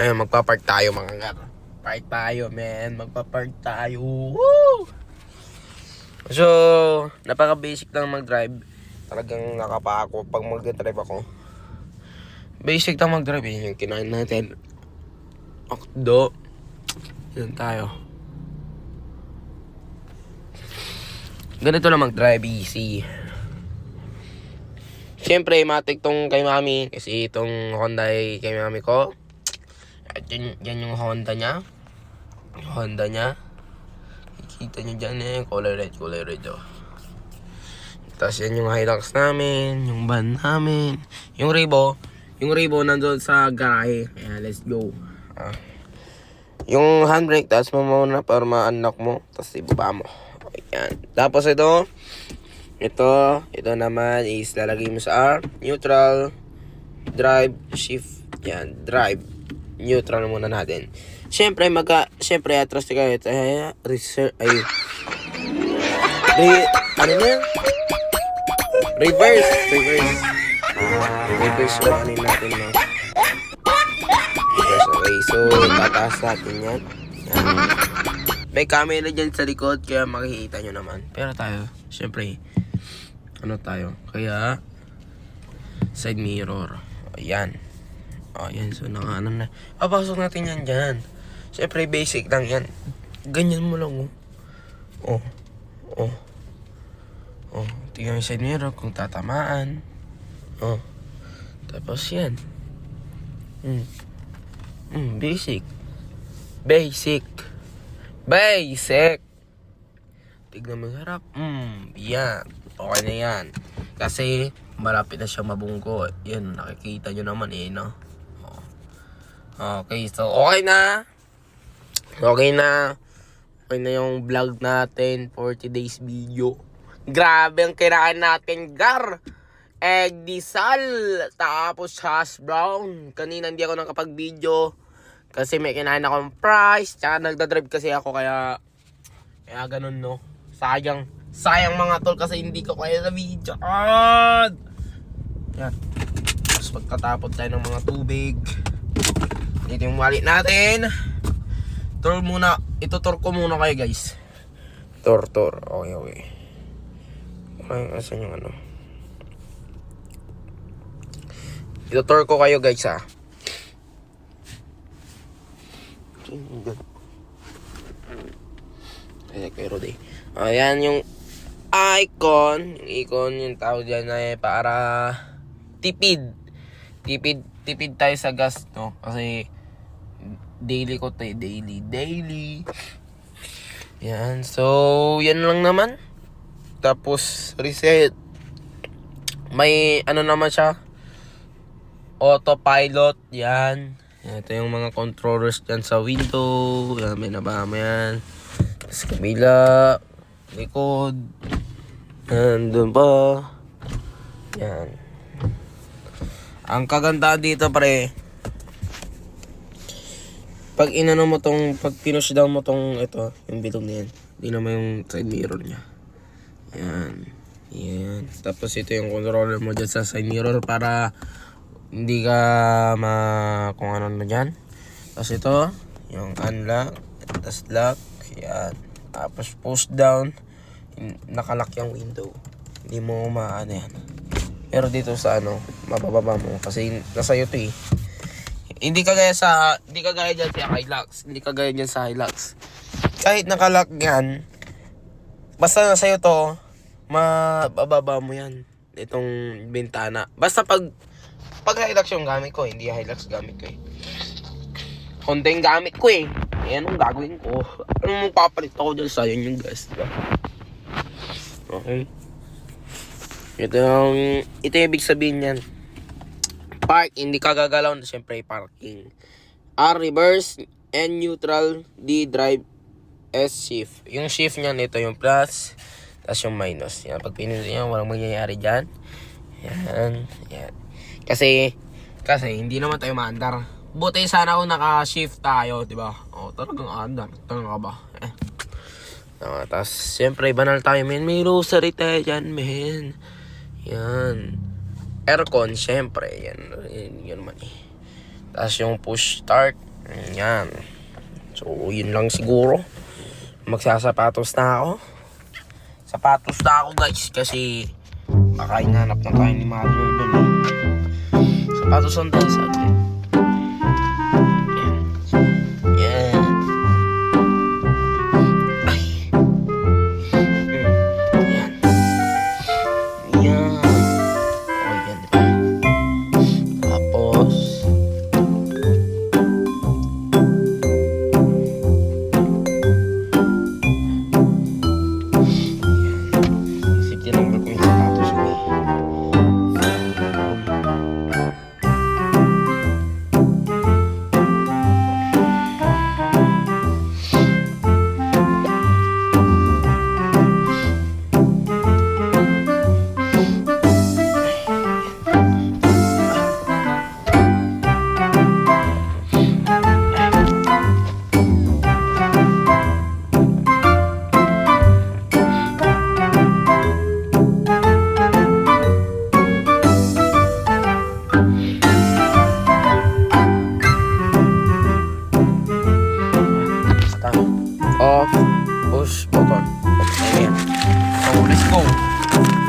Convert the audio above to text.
Ayun, magpa-park tayo mga gar. Park tayo, man. Magpa-park tayo. Woo! So, napaka-basic lang mag-drive. Talagang nakapa ako pag mag-drive ako. Basic lang mag-drive eh. Yung kinain natin. Okdo. Yan tayo. Ganito na mag-drive easy. Siyempre, matik tong kay mami. Kasi itong Honda ay kay mami ko. At yan, yan yung Honda niya. Honda niya. Kikita nyo dyan eh. Color red, color red oh. Tapos yan yung Hilux namin. Yung van namin. Yung Ribo. Yung Ribo nandun sa garahe. Kaya let's go. Ah. Yung handbrake, tapos mo muna para ma-unlock mo. Tapos ibaba mo. Ayan. Tapos ito, ito, ito naman is lalagay mo sa R, neutral, drive, shift, yan, drive, neutral muna natin. Siyempre, magka, siyempre, atras ka, ito, ay, reserve, ay, re, ano na? Reverse, reverse. Reverse yung ano natin, no? Reverse, okay, so, tataas natin yan. Yan. May camera dyan sa likod, kaya makikita nyo naman. Pero tayo, syempre, ano tayo? Kaya, side mirror. Ayan. Ayan, so naka ano na. Papasok natin yan dyan. Syempre, basic lang yan. Ganyan mo lang, oh. Oh. Oh. Oh. Tingnan yung side mirror kung tatamaan. Oh. Tapos yan. Hmm. Hmm, basic. Basic. Basic. Tignan mo yung harap. Hmm, yan. Okay na yan. Kasi, malapit na siya mabungko. Yan, nakikita nyo naman eh, no? Okay, so okay na. Okay na. Okay na yung vlog natin. 40 days video. Grabe ang kirain natin, gar. Egg disal. Tapos hash brown. Kanina hindi ako nakapag-video. Kasi may kinain akong price. Tsaka nagdadrive kasi ako kaya... Kaya ganun no. Sayang. Sayang mga tol kasi hindi ko kaya sa video. Yan. Tapos pagkatapos tayo ng mga tubig. Dito yung wallet natin. Tour muna. Ito tour ko muna kayo guys. Tour, tour. Okay, okay. Ay, asan yung ano? Ito tour ko kayo guys ah. Ay, kay Rode. Ayan yung icon. Yung icon, yung tawag dyan na eh, para tipid. Tipid, tipid tayo sa gas, no? Kasi daily ko tayo, daily, daily. Yan, so, yan lang naman. Tapos, reset. May, ano naman siya, autopilot, yan. Ito yung mga controllers dyan sa window. Yan, may nabama yan. Tapos kabila, likod. Yan, doon pa. Yan. Ang kagandahan dito, pre, pag inano mo tong, pag pinush down mo tong, ito, yung bilog na yan, hindi naman yung side mirror niya. Yan. Yan. Tapos ito yung controller mo dyan sa side mirror para hindi ka ma kung ano na dyan. Tapos ito, yung unlock, tapos lock, yan. Tapos push down, nakalock yung window. Hindi mo maano yan. Pero dito sa ano, mabababa mo kasi nasa iyo to eh. Hindi kagaya sa, hindi kagaya dyan sa Hilux. Hindi kagaya dyan sa Hilux. Kahit nakalock yan, basta nasa iyo to, mabababa mo yan. Itong bintana. Basta pag pag Hilux yung gamit ko, hindi Hilux gamit ko eh. Honda yung gamit ko eh. Eh, anong gagawin ko? Anong papalit ako dyan sa yun yung gas? Okay. Ito yung, ito yung ibig sabihin yan. Park, hindi ka gagalaw na syempre parking. R, reverse, N, neutral, D, drive, S, shift. Yung shift niyan, ito yung plus, tapos yung minus. Yan, pag pinili niya, walang mangyayari dyan. Yan, yan. Kasi, kasi hindi naman tayo maandar. Buti sana kung naka-shift tayo, di ba? Oh, talagang andar. Talaga ba? Eh. Ah, tapos, siyempre, banal tayo, men. May rosary tayo dyan, men. Yan. Aircon, siyempre. Yan, yan, yun naman eh. Tapos yung push start. Yan. So, yun lang siguro. Magsasapatos na ako. Sapatos na ako guys kasi baka hinanap na tayo ni Mother. Sapatos ang tayo sa Off. Push button. Ayan. So, let's go.